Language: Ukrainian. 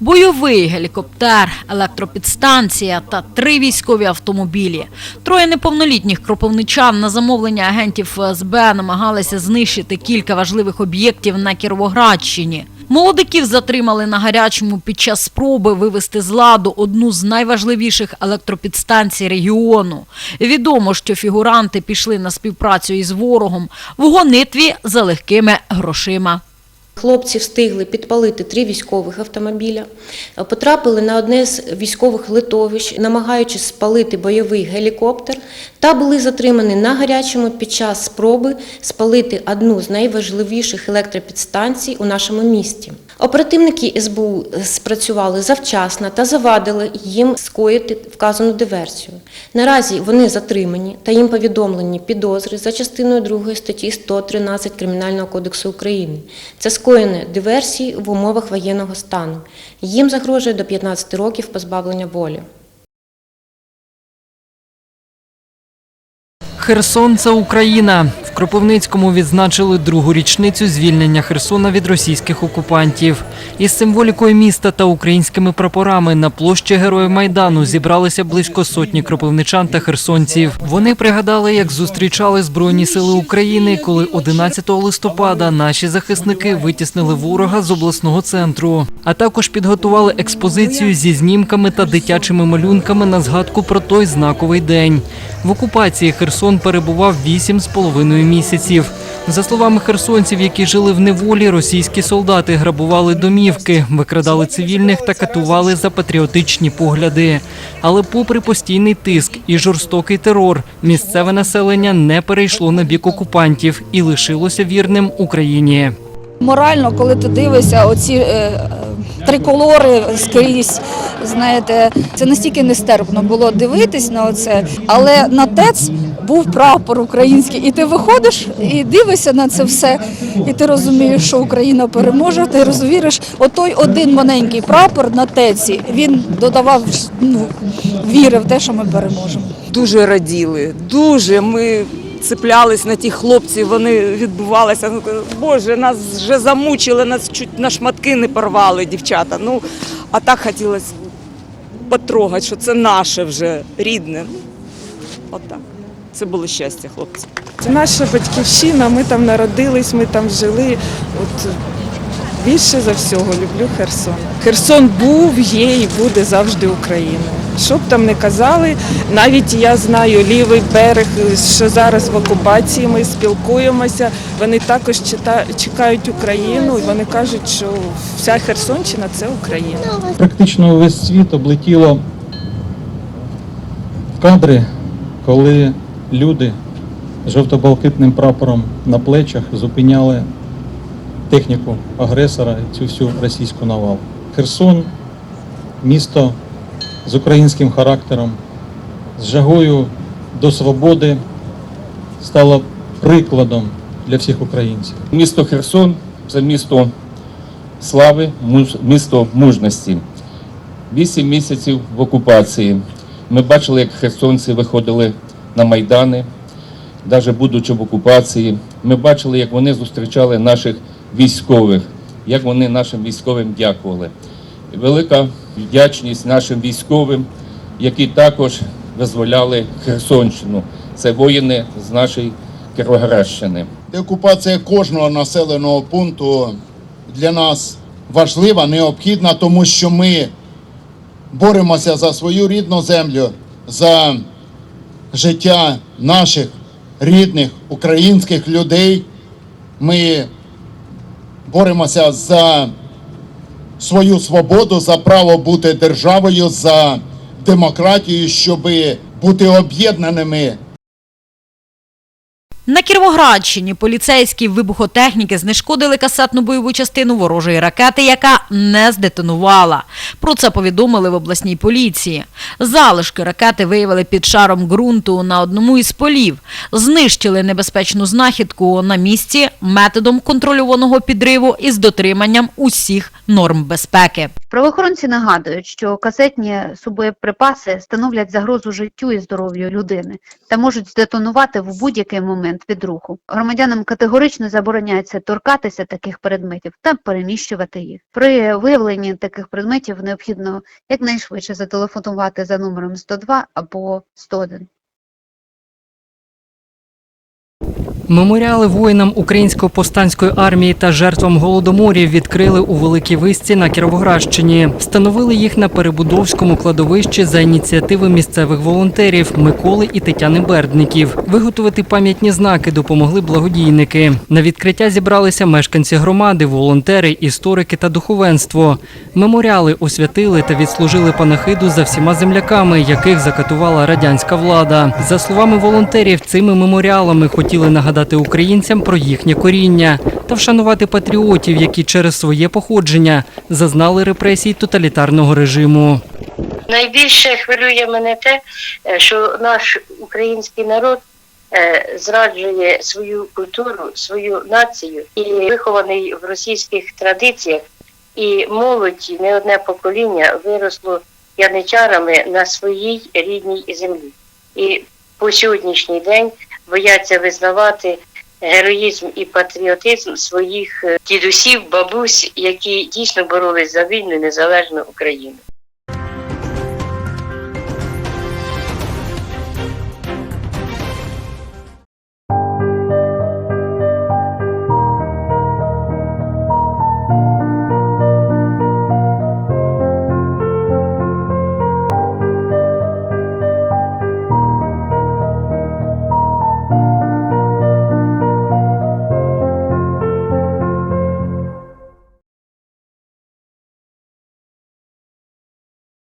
Бойовий гелікоптер, електропідстанція та три військові автомобілі. Троє неповнолітніх кропивничан на замовлення агентів ФСБ намагалися знищити кілька важливих об'єктів на Кіровоградщині. Молодиків затримали на гарячому під час спроби вивести з ладу одну з найважливіших електропідстанцій регіону. Відомо, що фігуранти пішли на співпрацю із ворогом в гонитві за легкими грошима. Хлопці встигли підпалити три військових автомобіля, е, потрапили на одне з військових литовищ, намагаючись спалити бойовий гелікоптер, та були затримані на гарячому під час спроби спалити одну з найважливіших електропідстанцій у нашому місті. Оперативники СБУ спрацювали завчасно та завадили їм скоїти вказану диверсію. Наразі вони затримані та їм повідомлені підозри за частиною 2 статті 113 Кримінального кодексу України. Це скоєне диверсії в умовах воєнного стану. Їм загрожує до 15 років позбавлення волі. Херсон це Україна. Кропивницькому відзначили другу річницю звільнення Херсона від російських окупантів. Із символікою міста та українськими прапорами на площі Героїв Майдану зібралися близько сотні кропивничан та херсонців. Вони пригадали, як зустрічали Збройні сили України, коли 11 листопада наші захисники витіснили ворога з обласного центру, а також підготували експозицію зі знімками та дитячими малюнками на згадку про той знаковий день. В окупації Херсон перебував 8,5 місяців. За словами херсонців, які жили в неволі, російські солдати грабували домівки, викрадали цивільних та катували за патріотичні погляди. Але, попри постійний тиск і жорстокий терор, місцеве населення не перейшло на бік окупантів і лишилося вірним Україні. Морально, коли ти дивишся, оці е, триколори скрізь, знаєте, це настільки нестерпно було дивитись на оце, але на ТЕЦ був прапор український, і ти виходиш і дивишся на це все, і ти розумієш, що Україна переможе. Ти розумієш, отой один маленький прапор на ТЕЦі, він додавав ну, віри в те, що ми переможемо. дуже раділи. Дуже ми цеплялись на тих хлопців, вони відбувалися. Ну, Боже, нас вже замучили, нас чуть на шматки не порвали, дівчата. Ну, а так хотілося потрогати, що це наше вже рідне. Отак. Це було щастя, хлопці. Це наша батьківщина, ми там народились, ми там жили. От більше за всього люблю Херсон. Херсон був, є і буде завжди Україною. Що б там не казали, навіть я знаю лівий берег, що зараз в окупації ми спілкуємося. Вони також чекають Україну, і вони кажуть, що вся Херсонщина це Україна. Практично весь світ облетіло в кадри, коли люди з жовто-блакитним прапором на плечах зупиняли техніку агресора цю всю російську навалу. Херсон місто з українським характером, з жагою до свободи стало прикладом для всіх українців. Місто Херсон це місто слави, місто мужності. Вісім місяців в окупації. Ми бачили, як херсонці виходили на майдани, навіть будучи в окупації. Ми бачили, як вони зустрічали наших військових, як вони нашим військовим дякували. Велика вдячність нашим військовим, які також визволяли Херсонщину. Це воїни з нашої Кіровоградщини. Деокупація кожного населеного пункту для нас важлива, необхідна, тому що ми боремося за свою рідну землю, за життя наших рідних українських людей. Ми боремося за свою свободу, за право бути державою, за демократію, щоб бути об'єднаними На Кіровоградщині поліцейські вибухотехніки знешкодили касетну бойову частину ворожої ракети, яка не здетонувала. Про це повідомили в обласній поліції. Залишки ракети виявили під шаром ґрунту на одному із полів. Знищили небезпечну знахідку на місці методом контрольованого підриву із дотриманням усіх норм безпеки. Правоохоронці нагадують, що касетні субоєприпаси становлять загрозу життю і здоров'ю людини та можуть здетонувати в будь-який момент від руху. Громадянам категорично забороняється торкатися таких предметів та переміщувати їх. При виявленні таких предметів необхідно якнайшвидше зателефонувати за номером 102 або 101. Меморіали воїнам української повстанської армії та жертвам голодоморів відкрили у Великій Висці на Кіровоградщині. Встановили їх на Перебудовському кладовищі за ініціативи місцевих волонтерів Миколи і Тетяни Бердників. Виготовити пам'ятні знаки допомогли благодійники. На відкриття зібралися мешканці громади, волонтери, історики та духовенство. Меморіали освятили та відслужили панахиду за всіма земляками, яких закатувала радянська влада. За словами волонтерів, цими меморіалами хотіли нагадати українцям про їхнє коріння та вшанувати патріотів, які через своє походження зазнали репресій тоталітарного режиму. Найбільше хвилює мене те, е, що наш український народ е, зраджує свою культуру, свою націю і вихований в російських традиціях, і молодь, не одне покоління виросло яничарами на своїй рідній землі. І по сьогоднішній день бояться визнавати героїзм і патріотизм своїх е, дідусів, бабусь, які дійсно боролись за вільну незалежну Україну.